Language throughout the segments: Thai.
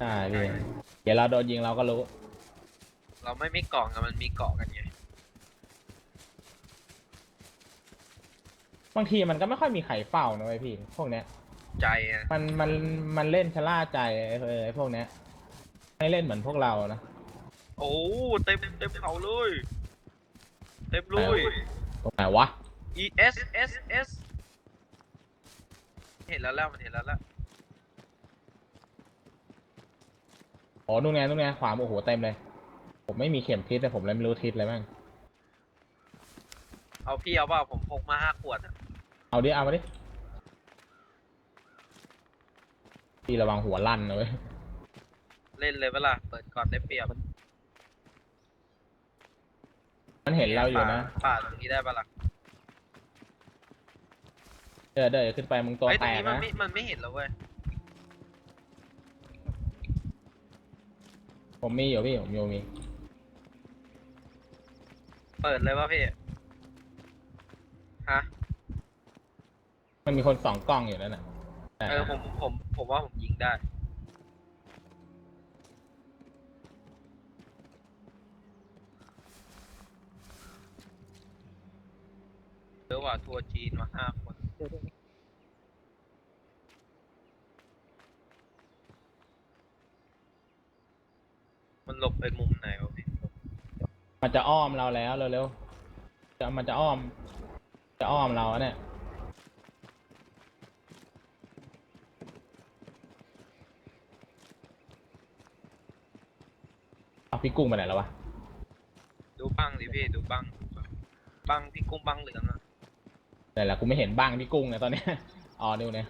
ใช่พี่เดี๋ยวเราโดนยิงเราก็รู้ เราไม่มีเกาะกันมันมีเกาะกันไงบางทีมันก็ไม่ค่อยมีใครเฝ้านะเว้ยพี่ พวกเนี้ย ใจอะมันมันมันเล่นชะล่าใจไอ้เออไอ้พวกเนี้ยไม่เล่นเหมือนพวกเรานะ โอ้เต็มเต็มเขาเลย เต็มเลยตรงไหนวะ E S S S เห็นแล้วแล้วมันเห็นแล้วแล้ว อ๋อนู่นไงนู่นไงขวาโอ้โหเต็มเลย ผมไม่มีเข็มทิศแต่ผมเลยไม่รู้ทิศเลยมั้งเอาพี่เอาเปล่าผมพกมาห้าขวดอะเอาดิเอามาดิพี่ระวังหัวลั่นนะเว้ยเล่นเลยเวล่ะเปิดก่อนได้เปรียบมันเห็นเราอยู่นะป่าป่าตรงนี้ได้ปะล่ะเดี๋ยวเดี๋ยวขึ้นไปมึงตัวไอ้ยตแตรงกนี้มันนะไม่มันไม่เห็นแล้วเว้ย ผมมีอยู่พี่ผมอยู่มี เปิดเลยป่ะพี่ ฮะ มันมีคนสองกล้องอยู่นั่นน่ะแต่เออผมผม ผมว่าผมยิงได้เยอะว่าทัวร์จีนมาห้าคน มันหลบไปมุมไหนวะพี่มันจะอ้อมเราแล้วเร็วๆจะมันจะอ้อม จะอ้อมเราอะเนี่ย เอาพี่กุ้งไปไหนแล้ววะ ดูบังดิพี่ดูบังบังพี่กุ้งบังเหลืองอะแต่ละกูไม่เห็นบ้างพี่กุ้งเนี่ยตอนเนี้ย อ๋อดูเนี่ย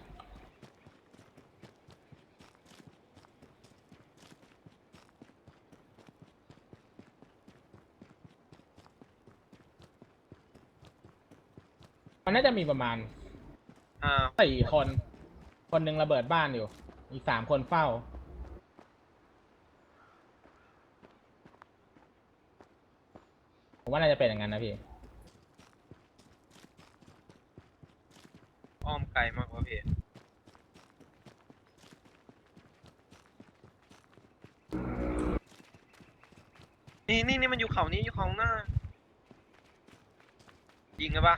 มันน่าจะมีประมาณอ้าวสี่คน คนหนึ่งระเบิดบ้านอยู่ อีกสามคนเฝ้า ผมว่าน่าจะเป็นอย่างนั้นนะพี่ อ้อมไกลมากกว่าพี่นี่นี่นี่มันอยู่เขานี้อยู่เขาหน้า ยิงกันปะ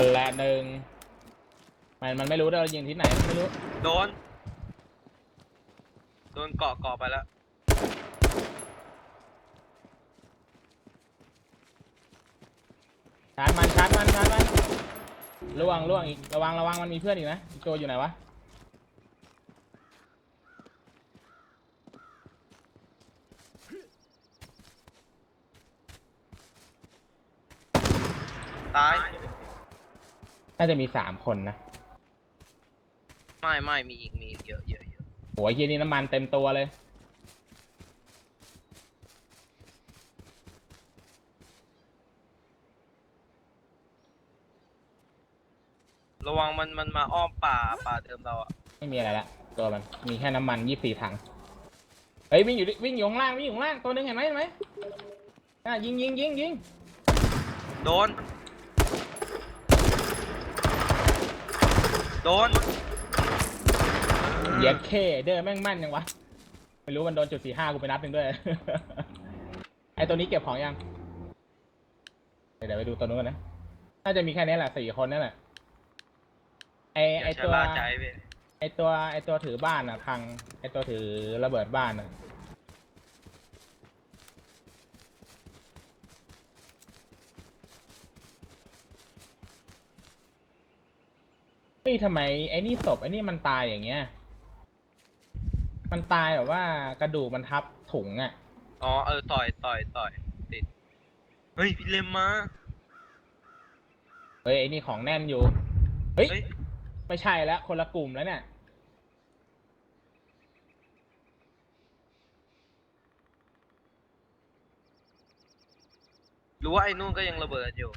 นั่นแหละหนึ่งมันมันไม่รู้ด้วยเรายิงที่ไหนไม่รู้โดน โดนเกาะเกาะไปแล้ว ชาร์จมันชาร์จมันชาร์จมันระวังระวังอีกระวังระวังมันมีเพื่อนอีกนะอีกตัวอยู่ไหนวะตาย น่าจะมีสามคนนะไม่ไม่มีอีกมีอีกเยอะเยอะเยอะโหัวเฮียนี่น้ำมันเต็มตัวเลย ระวังมันมันมาอ้อมป่าป่าเดิมเราอะไม่มีอะไรละตัวมันมีแค่น้ำมันยี่สี่ถังเฮ้ยวิ่งอยู่ดิวิ่งอยู่ข้างล่างวิ่งอยู่ข้างล่างตัวหนึงเห็นไหมเห็นไหมอะยิงยิงยิงยิงโดน โดนเหยียดเคเด้อแม่งมั่นยังวะ ไม่รู้มันโดนจุดสี่ห้ากูไปนัดหนึ่งด้วย ไอตัวนี้เก็บของยัง เดี๋ยวไปดูตัวนู้นก่อนนะ น่าจะมีแค่นี้แหละสี่คนนั่นแหละ ไออไอย่าชะตัวล่าใจพี่ไอตัวไอตัวถือบ้านอะพัง ไอตัวถือระเบิดบ้านอะ เฮ้ยทำไมไอ้นี่ศพไอ้นี่มันตายอย่างเงี้ย มันตายแบบว่ากระดูกมันทับถุงอะ อ๋อเออต่อยต่อยต่อยติด เฮ้ยพี่เลมมาเฮ้ยไอ้นี่ของแน่นอยู่ เฮ้ยเฮ้ยไม่ใช่แล้วคนละกลุ่มแล้วเนี่ย รู้ว่าไอ้นู่นก็ยังระเบิดอยู่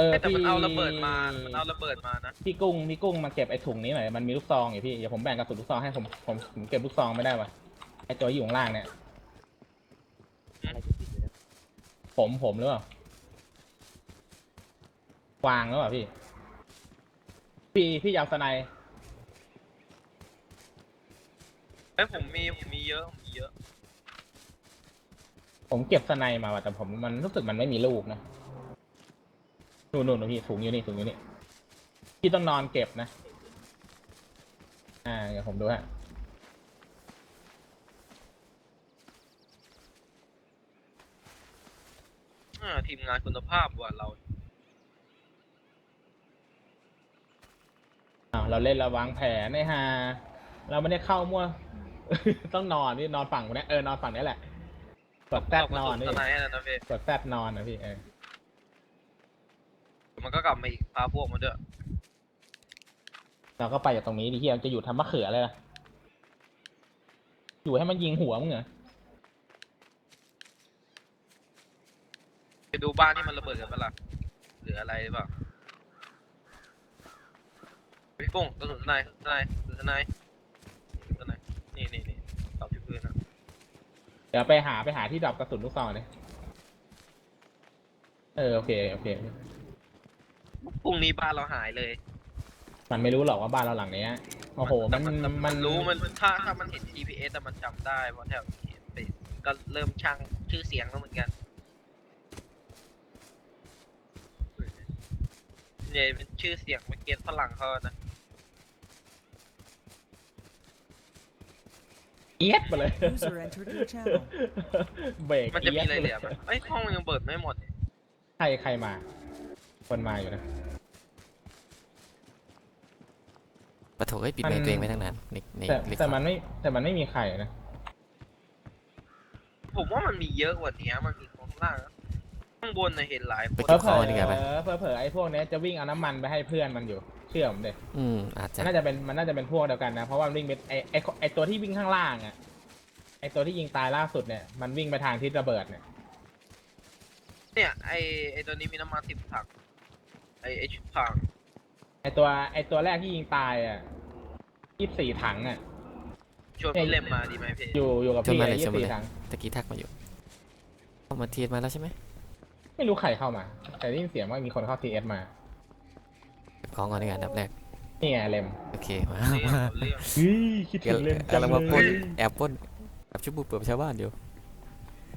เออเฮ้ยแต่มันพี่เอาระเบิดมา มันเอาระเบิดมานะ พี่กุ้งพี่กุ้งมาเก็บไอ้ถุงนี้หน่อย มันมีลูกซองอยู่พี่ เดี๋ยวผมแบ่งกระสุนลูกซองให้ผมผมผมเก็บลูกซองไม่ได้วะไอ้ตัวอยู่ข้างล่างเนี่ย ผมผมหรือเปล่าวางแล้วอะพี่ พี่พี่อยาวสไนด์เอ้ยผมมีผมมีเยอะผมมีเยอะ ผมเก็บสไนด์มาว่ะแต่ผมมันรู้สึกมันไม่มีลูกนะ นู่นนู่นนะพี่สูงอยู่นี่สูงอยู่นี่พี่ต้องนอนเก็บนะ อ่าเดี๋ยวผมดูฮะอ่าทีมงานคุณภาพว่ะเราอ้าวเราเล่นระวางแผนไอ้ฮาเราไม่ได้เข้ามั่ว ต้องนอนนี่นอนฝั่งเนี้ยเออนอนฝั่งนี้แหละกดแซดนอนนี่นี่สไนด์แล้วนะพี่กดแซดนอนนะพี่เออ มันก็กลับมาอีกพาพวกมาด้วยเราก็ไปจากตรงนี้ดิเฮียจะอยู่ทำมะเขือเลยล่ะอยู่ให้มันยิงหัวมึงเหรอไปดูบ้านที่มันระเบิดกันปะล่ะหรืออะไรหรือเปล่าพี่กุ้งกระสุนทนายทนายกระสุนทนายทนายนี่นี่นี่ตอบที่พื้นนะเดี๋ยวไปหาไปหาที่ดรอปกระสุนลูกซองเลยเออโอเคโอเค พรุ่งนี้บ้านเราหายเลยมันไม่รู้หรอกว่าบ้านเราหลังเนี้ยโอ้โหมันแต่แต่มันรู้มันถ้าถ้ามันเห็น GPS แต่มันจำได้เพราะแถวนี้ไปก็เริ่มช่างชื่อเสียงแล้วเหมือนกันเนี่ยเป็นชื่อเสียงเมื่อกี้ฝรั่งเขานะเอียดไปเลย User entered your channel. เบรกมันจะมีเอี๊ยดอะไรปเหลือปะไอ้ยห้องมันยังเปิดไม่หมดเนี่ยใครใครมา คนมาอยู่นะ ปะโถเอ้ยปิดไมมัน ค์ตัวเองไว้ตั้งนานในในแต่ลิฟแต่ต์มันไม่แต่มันไม่มีใครนะผมว่ามันมีเยอะกว่านี้มันมีข้างล่างนะข้างบนน่ะเห็นหลายคไปนเก็บเผขลองอนี่กันไปเผลอเผลอไอ้พวกเนี้ยจะวิ่งเอาน้ำมันไปให้เพื่อนมันอยู่ เชื่อผมเลยอืมอาจจะ มันน่าจะเป็นมันน่าจะเป็นพวกเดียวกันนะ เพราะว่ามันวิ่งไปไอไอไอตัวที่วิ่งข้างล่างอะไอตัวที่ยิงตายล่าสุดเนี่ยมันวิ่งไปทางทิศระเบิดเนี่ยเนี่ยไอไอตัวนี้มีน้ำมันสิบถัง ไอไอชุดถังไอตัวไอตัวแรกที่ยิงตายอะยี่สี่ถังอะ ชวนพี่เล่มมาดีไหมพี่อยู่อยู่กับชวนพี่มาไอเลยชยี่วนมาสี่เลยถัง ตะกี้ทักมาอยู่เข้ามาเทียดมาแล้วใช่ไหมไม่รู้ใครเข้ามา แต่ได้ยินเสียงว่ามีคนเข้าทีเอสมาเก็บของก่อนในการดับแรก นี่ไงเลมโอเคมาเรื่องมาเรื่องเฮ้ยคิดถึงเลมจังกำลังเลมาปล้นยแอบปล้นแอบชุบบุกเปิดชาวบ้านอยู่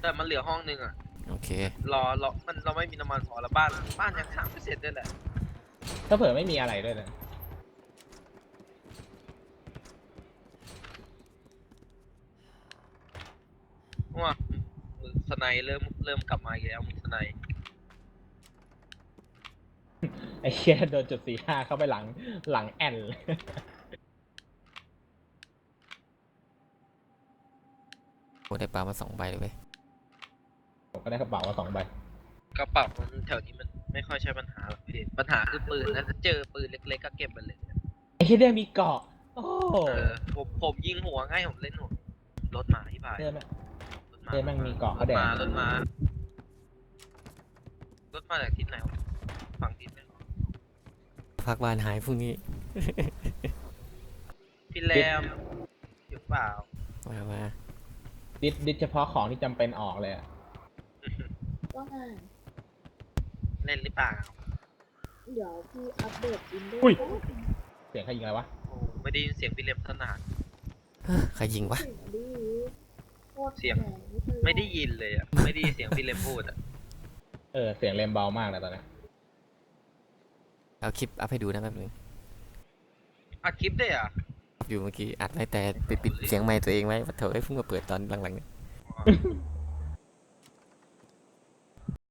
แต่มันเหลือห้องหนึงอะ โอเค รอรอมันเราไม่มีน้ำมันพอแล้วบ้านบ้านยังสร้างไม่เสร็จด้วยแหละถ้าเผื่อไม่มีอะไรด้วยนะว่ามือสไนเริ่มเริ่มกลับมาอีกแล้วมือสไนไอ้เชี่ยโดนจุดสี่ห้าเข้าไปหลังหลังแอนเลยโอ้ได้ปลามาสองใบเลยเว้ย ผมก็ได้กระเป๋ามาสองใบกระเป๋ามันแถวนี้มันไม่ค่อยใช่ปัญหาหรอกพี่ปัญหาคือปืนนะถ้าเจอปืนเล็กๆก็เก็บไปเลยไอ้เชี่ยเนี่ยมีเกาะ โอ้เออผมผมยิงหัวง่ายผมเล่นหัวรถมาที่บ่ายเนี่ยแม่งรถมาเอ้ยแม่งมีเกาะเขาแดงมารถมารถมาจากทิศไหนวะฝั่งทิศไหนวะพักบ้านหายพรุ่งนี้พี่แรมอยู่เปล่ามามาดิดดิดเฉพาะของที่จำเป็นออกเลยอะ ว่าไงเล่นหรือเปล่าเดี๋ยวพี่อัปเดตอินด้วยอุ้ย เสียงใครยิงอะไรวะ โอ้ไม่ได้ยินเสียงพี่แรมตั้งนานเฮ้อใครยิงวะเสียงดีโคตรเสียงแรงเป็นไม่ได้ยินเลยอะ ไม่ได้ยินเสียงพี่แรมพูดอะ เออ เสียงเลมเบามากเลยตอนนี้เอาคลิปอัพให้ดูนะแป๊บนึงอัดคลิปได้วยอะอยู่เมื่อกี้อัดไว้แต่ปิดปิดเสียงไมค์ตัวเองไว้ปะโถเอ้ยเพิ่งมาเปิดตอนหลังๆเนี่ยอ๋อ